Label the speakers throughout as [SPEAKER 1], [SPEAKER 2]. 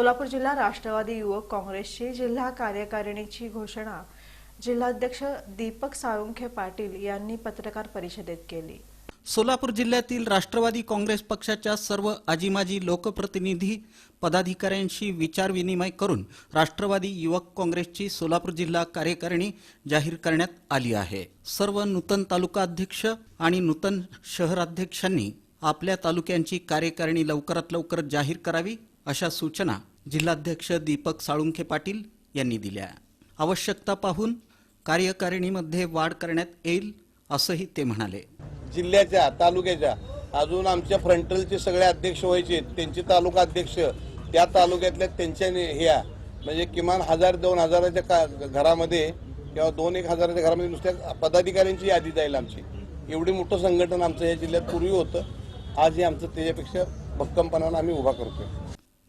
[SPEAKER 1] सोलापूर जिल्हा राष्ट्रवादी युवक काँग्रेसची जिल्हा कार्यकारिणीची घोषणा जिल्हाध्यक्ष दीपक साळुंखे पाटील यांनी पत्रकार परिषदेत केली.
[SPEAKER 2] सोलापूर जिल्ह्यातील राष्ट्रवादी काँग्रेस पक्षाच्या सर्व आजीमाजी लोकप्रतिनिधी पदाधिकाऱ्यांशी विचारविनिमय करून राष्ट्रवादी युवक काँग्रेसची सोलापूर जिल्हा कार्यकारिणी जाहीर करण्यात आली आहे. सर्व नूतन तालुका अध्यक्ष आणि नूतन शहराध्यक्षांनी आपल्या तालुक्यांची कार्यकारिणी लवकरात लवकर जाहीर करावी अशा सूचना जिल्हाध्यक्ष दीपक साळुंखे पाटील यांनी दिल्या. आवश्यकता पाहून कार्यकारिणीमध्ये वाढ करण्यात येईल असंही ते म्हणाले.
[SPEAKER 3] जिल्ह्याच्या तालुक्याच्या अजून आमच्या फ्रंटलचे सगळे अध्यक्ष व्हायचे त्यांचे तालुका अध्यक्ष त्या तालुक्यातल्या त्यांच्याने ह्या म्हणजे किमान हजार दोन हजाराच्या का घरामध्ये किंवा दोन एक हजाराच्या घरामध्ये नुसत्या पदाधिकाऱ्यांची यादी जाईल आमची. एवढी मोठं संघटन आमचं या जिल्ह्यात पूर्वी होतं. आज हे आमचं त्याच्यापेक्षा भक्कमपणानं आम्ही उभा करतोय.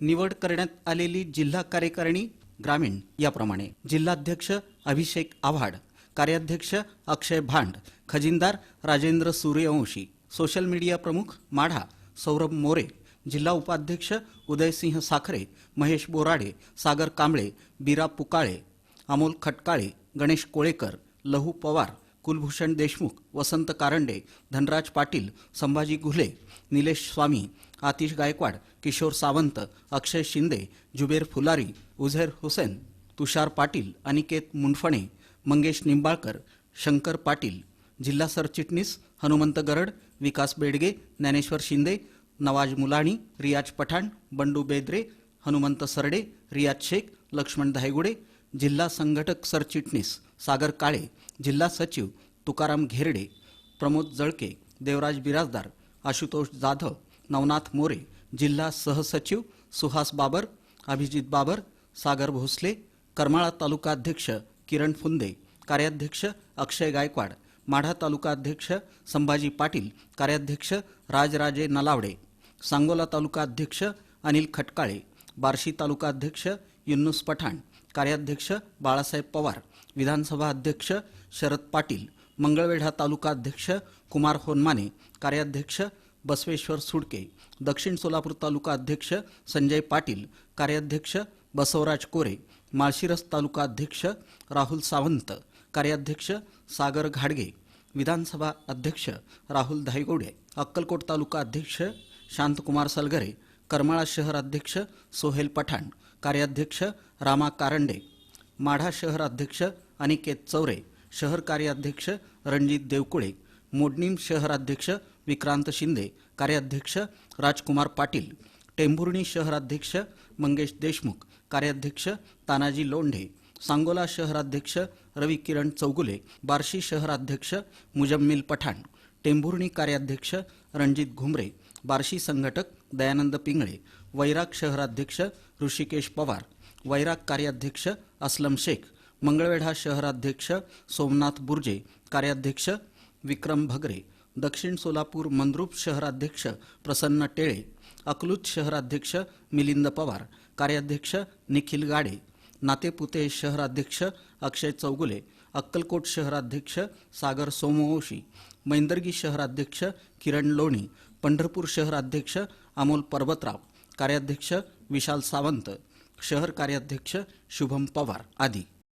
[SPEAKER 2] निवड करण्यात आलेली जिल्हा कार्यकारिणी ग्रामीण याप्रमाणे. जिल्हाध्यक्ष अभिषेक आव्हाड कार्याध्यक्ष अक्षय भांड खजिनदार राजेंद्र सूर्यवंशी सोशल मीडिया प्रमुख माढा सौरभ मोरे जिल्हा उपाध्यक्ष उदयसिंह साखरे महेश बोराडे सागर कांबळे बीरा पुकाळे अमोल खटकाळे गणेश कोळेकर लहू पवार कुलभूषण देशमुख वसंत कारंडे धनराज पाटील संभाजी घुले निलेश स्वामी आतिश गायकवाड किशोर सावंत अक्षय शिंदे जुबेर फुलारी उझैर हुसेन तुषार पाटील अनिकेत मुंडफणे मंगेश निंबाळकर शंकर पाटील जिल्हा सरचिटणीस हनुमंत गरड विकास बेडगे ज्ञानेश्वर शिंदे नवाज मुलाणी रियाज पठाण बंडू बेद्रे हनुमंत सरडे रियाज शेख लक्ष्मण धायगुडे जिल्हा संघटक सरचिटणीस सागर काळे जिल्हा सचिव तुकाराम घेरडे प्रमोद जळके देवराज बिराजदार आशुतोष जाधव नवनाथ मोरे जिल्हा सहसचिव सुहास बाबर अभिजित बाबर सागर भोसले करमाळा तालुका अध्यक्ष किरण फुंदे कार्याध्यक्ष अक्षय गायकवाड माढा तालुका अध्यक्ष संभाजी पाटील कार्याध्यक्ष राजराजे नलावडे सांगोला तालुका अध्यक्ष अनिल खटकाळे बार्शी तालुका अध्यक्ष युन्नुस पठाण कार्याध्यक्ष बाळासाहेब पवार विधानसभा अध्यक्ष शरद पाटील मंगळवेढा तालुका अध्यक्ष कुमार होनमाने कार्याध्यक्ष बसवेश्वर सुडके दक्षिण सोलापूर तालुका अध्यक्ष संजय पाटील कार्याध्यक्ष बसवराज कोरे माळशिरस तालुका अध्यक्ष राहुल सावंत कार्याध्यक्ष सागर घाडगे विधानसभा अध्यक्ष राहुल धायगोडे अक्कलकोट तालुका अध्यक्ष शांतकुमार सलगरे करमाळा शहर अध्यक्ष सोहेल पठाण कार्याध्यक्ष रामा कारंडे माढा शहर अध्यक्ष अनिकेत चौरे शहर कार्याध्यक्ष रणजित देवकुळे मोडणीम शहराध्यक्ष विक्रांत शिंदे कार्याध्यक्ष राजकुमार पाटील टेंभुर्णी शहराध्यक्ष मंगेश देशमुख कार्याध्यक्ष तानाजी लोंढे सांगोला शहराध्यक्ष रवी किरण चौगुले बार्शी शहराध्यक्ष मुजम्मिल पठाण टेंभुर्णी कार्याध्यक्ष रणजित घुमरे बार्शी संघटक दयानंद पिंगळे वैराग शहराध्यक्ष ऋषिकेश पवार वैराग कार्याध्यक्ष असलम शेख मंगळवेढा शहराध्यक्ष सोमनाथ बुर्जे कार्याध्यक्ष विक्रम भगरे दक्षिण सोलापूर मंद्रूप शहराध्यक्ष प्रसन्न टेळे अकलूज शहराध्यक्ष मिलिंद पवार कार्याध्यक्ष निखिल गाडे नातेपुते शहराध्यक्ष अक्षय चौगुले अक्कलकोट शहराध्यक्ष सागर सोमवंशी मैंदर्गी शहराध्यक्ष किरण लोणी पंढरपूर शहर अध्यक्ष अमोल पर्वतराव कार्याध्यक्ष विशाल सावंत शहर कार्याध्यक्ष शुभम पवार आदी.